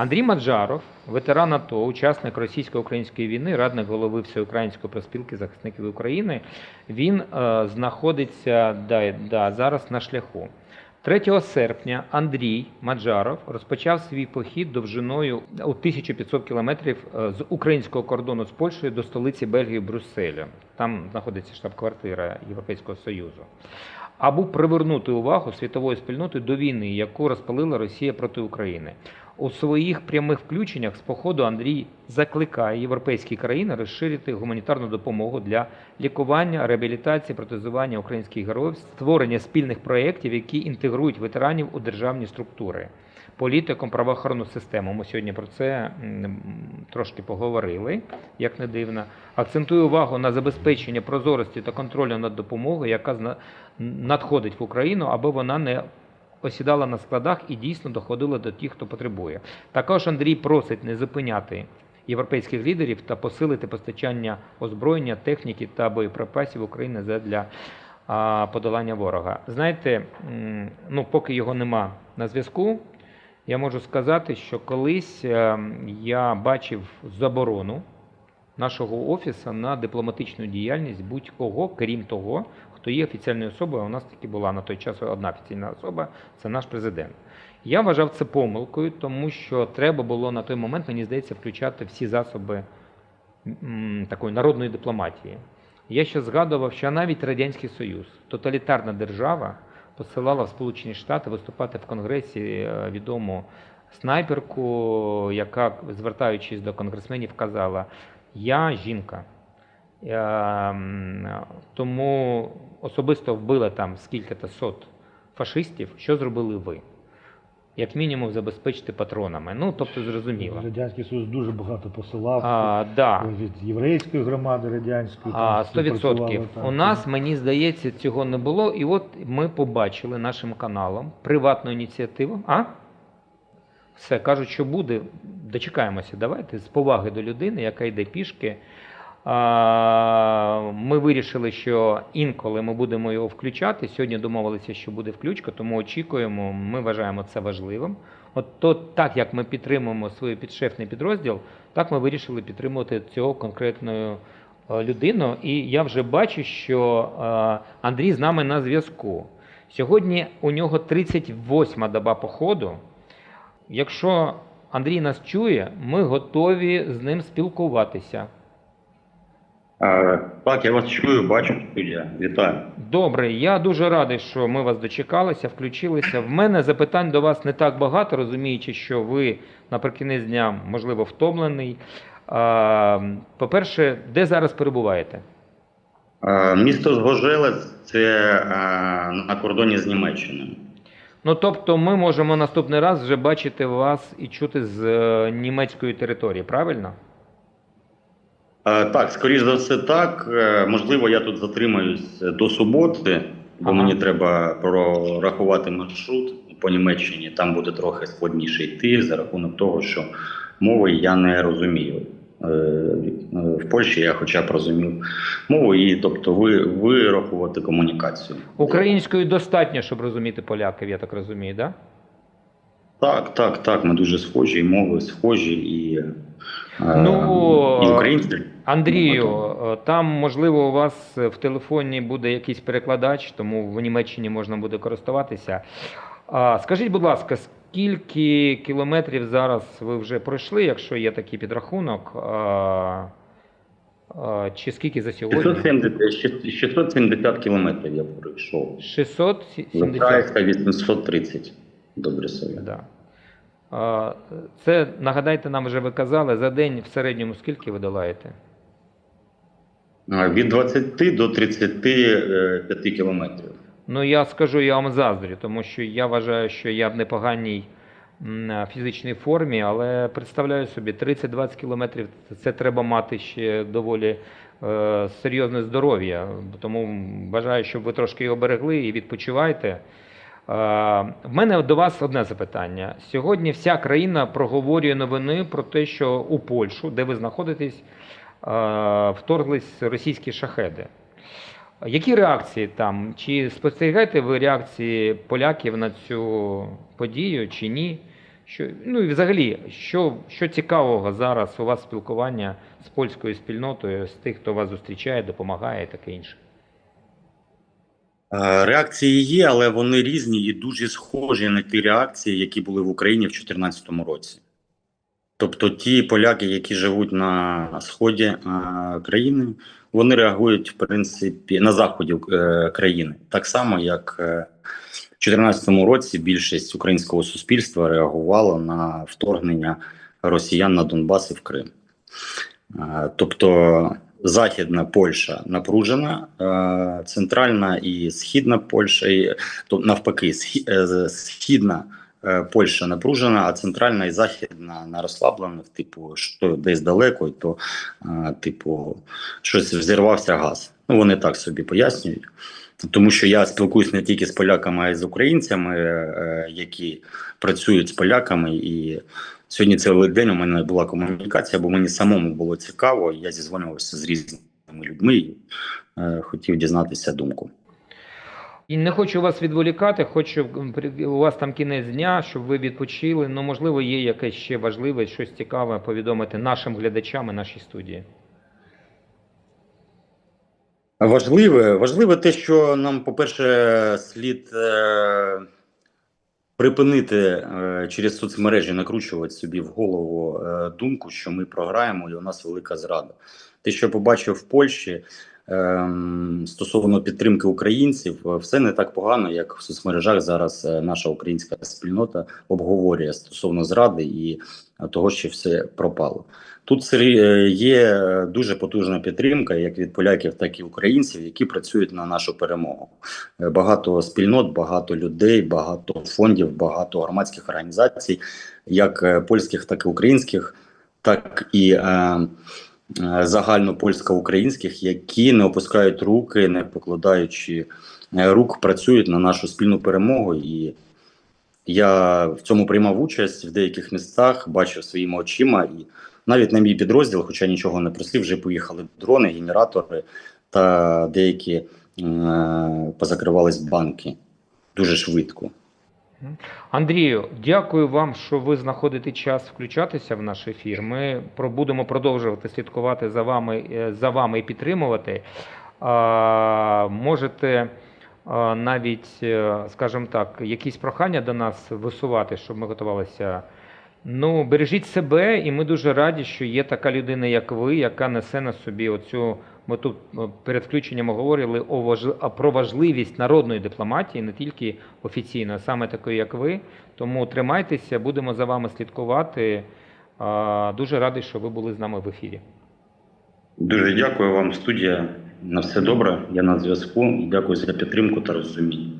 Андрій Маджаров, ветеран АТО, учасник російсько-української війни, радник голови Всеукраїнської проспілки захисників України. Він е, знаходиться да, да, зараз на шляху. 3 серпня Андрій Маджаров розпочав свій похід довжиною у 1500 кілометрів е, з українського кордону з Польщею до столиці Бельгії Брюсселя. Там знаходиться штаб-квартира Європейського Союзу. Аби привернути увагу світової спільноти до війни, яку розпалила Росія проти України. У своїх прямих включеннях з походу Андрій закликає європейські країни розширити гуманітарну допомогу для лікування, реабілітації, протезування українських героїв, створення спільних проєктів, які інтегрують ветеранів у державні структури, політику, правоохоронну систему. Ми сьогодні про це трошки поговорили, як не дивно. Акцентую увагу на забезпечення прозорості та контролю над допомогою, яка надходить в Україну, аби вона не осідала на складах і дійсно доходила до тих, хто потребує. Також Андрій просить не зупиняти європейських лідерів та посилити постачання озброєння, техніки та боєприпасів України для подолання ворога. Знаєте, ну поки його нема на зв'язку, я можу сказати, що колись е, я бачив заборону нашого офісу на дипломатичну діяльність будь-кого, крім того, хто є офіційною особою. а У нас таки була на той час одна офіційна особа це наш президент. Я вважав це помилкою, тому що треба було на той момент, мені здається, включати всі засоби такої народної дипломатії. Я ще згадував, що навіть Радянський Союз, тоталітарна держава, посилала в Сполучені Штати виступати в Конгресі е, відому снайперку, яка, звертаючись до конгресменів, казала: Я жінка. Е, м, Тому особисто вбила там скільки-то сот фашистів. Що зробили ви? Як мінімум забезпечити патронами. Ну, тобто, зрозуміло. Радянський Союз дуже багато посилав А, да. від єврейської громади радянської. А, 100%. співпрацювали. У нас, мені здається, цього не було. І от ми побачили нашим каналом приватну ініціативу. А? Все, кажуть, що буде. Дочекаємося, давайте з поваги до людини, яка йде пішки. Ми вирішили, що інколи ми будемо його включати. Сьогодні домовилися, що буде включка, тому очікуємо. Ми вважаємо це важливим. От то, так як ми підтримуємо свій підшефний підрозділ, так ми вирішили підтримувати цього конкретної е, людину. І я вже бачу, що е, Андрій з нами на зв'язку. Сьогодні у нього 38-ма доба походу. Якщо Андрій нас чує, ми готові з ним спілкуватися. Так, я вас чую, бачу, студія. Вітаю. Добре, я дуже радий, що ми вас дочекалися, включилися. В мене запитань до вас не так багато, розуміючи, що ви наприкінець дня, можливо, втомлений. По-перше, де зараз перебуваєте? Місто Згожелець це на кордоні з Німеччиною. Ну, тобто, ми можемо наступний раз вже бачити вас і чути з е, німецької території, правильно? А, Так, скоріш за все, так. Е, Можливо, я тут затримаюсь до суботи, бо Ага. мені треба прорахувати маршрут по Німеччині. Там буде трохи складніше йти за рахунок того, що мови я не розумію. Е, е, В Польщі я хоча б розумів мову, і тобто ви, вирахувати комунікацію. Українською достатньо, щоб розуміти поляків, я так розумію, так? Да? Так, так, так. Ми дуже схожі, і мови схожі, і, е, Ну, і українські. Андрію, е, там можливо у вас в телефоні буде якийсь перекладач, тому в Німеччині можна буде користуватися. Скажіть, будь ласка, скільки кілометрів зараз ви вже пройшли, якщо є такий підрахунок? Чи скільки за сьогодні? 670, 670 кілометрів я пройшов. 670. Залишається 830 до Брюсселя. Да. Це нагадайте нам, вже ви казали, за день в середньому скільки ви долаєте? Від 20 до 35 кілометрів. Ну, я скажу, я вам заздрю, тому що я вважаю, що я в непоганій фізичній формі, але представляю собі, 30-20 кілометрів це треба мати ще доволі е, серйозне здоров'я. Тому бажаю, щоб ви трошки його берегли і відпочивайте. Е, В мене до вас одне запитання. Сьогодні вся країна проговорює новини про те, що у Польщу, де ви знаходитесь, е, вторглись російські шахеди. Які реакції там? Чи спостерігаєте ви реакції поляків на цю подію, чи ні? Що, ну і взагалі, що, що цікавого зараз у вас спілкування з польською спільнотою, з тих, хто вас зустрічає, допомагає і таке інше? Е, Реакції є, але вони різні і дуже схожі на ті реакції, які були в Україні в 2014 році. Тобто ті поляки, які живуть на сході е, країни, вони реагують в принципі на заході е, країни, так само як в 2014 році більшість українського суспільства реагувала на вторгнення росіян на Донбас і в Крим. Тобто Західна Польща напружена, е, центральна і східна Польща, то навпаки, е, східна е, Польща напружена, а центральна і західна на розслаблених, типу, що десь далеко, то, типу, щось взірвався газ. Ну, вони так собі пояснюють. Тому що я спілкуюсь не тільки з поляками, а й з українцями, які працюють з поляками. І сьогодні цілий день у мене була комунікація, бо мені самому було цікаво. Я зізвонювався з різними людьми і е, хотів дізнатися думку. І не хочу вас відволікати, хочу у вас там кінець дня, щоб ви відпочили. Ну, можливо, є якесь ще важливе, щось цікаве повідомити нашим глядачам і нашій студії. Важливе, важливе те, що нам, по-перше, слід е, припинити е, через соцмережі накручувати собі в голову е, думку, що ми програємо і у нас велика зрада. Те, що побачив в Польщі е, стосовно підтримки українців, е, все не так погано, як в соцмережах зараз наша українська спільнота обговорює стосовно зради і того, що все пропало. Тут е, є дуже потужна підтримка, як від поляків, так і українців, які працюють на нашу перемогу. Е, Багато спільнот, багато людей, багато фондів, багато громадських організацій, як е, польських, так і українських, так і е, е, загальнопольсько-українських, які не опускають руки, не покладаючи е, рук, працюють на нашу спільну перемогу. І я в цьому приймав участь в деяких містах, бачив своїми очима. І навіть на мій підрозділ, хоча нічого не просив, вже поїхали дрони, генератори та деякі е, позакривались банки дуже швидко. Андрію, дякую вам, що ви знаходите час включатися в наш ефір. Ми будемо продовжувати слідкувати за вами, е, за вами і підтримувати. А, можете навіть, е, скажімо так, якісь прохання до нас висувати, щоб ми готувалися. Ну, бережіть себе, і ми дуже раді, що є така людина, як ви, яка несе на собі оцю. Ми тут е, перед включенням говорили про важливість народної дипломатії, не тільки офіційної, а саме такої, як ви. Тому тримайтеся, будемо за вами слідкувати. Дуже радий, що ви були з нами в ефірі. Дуже дякую вам, студія. На все добре. Я на зв'язку. Дякую за підтримку та розуміння.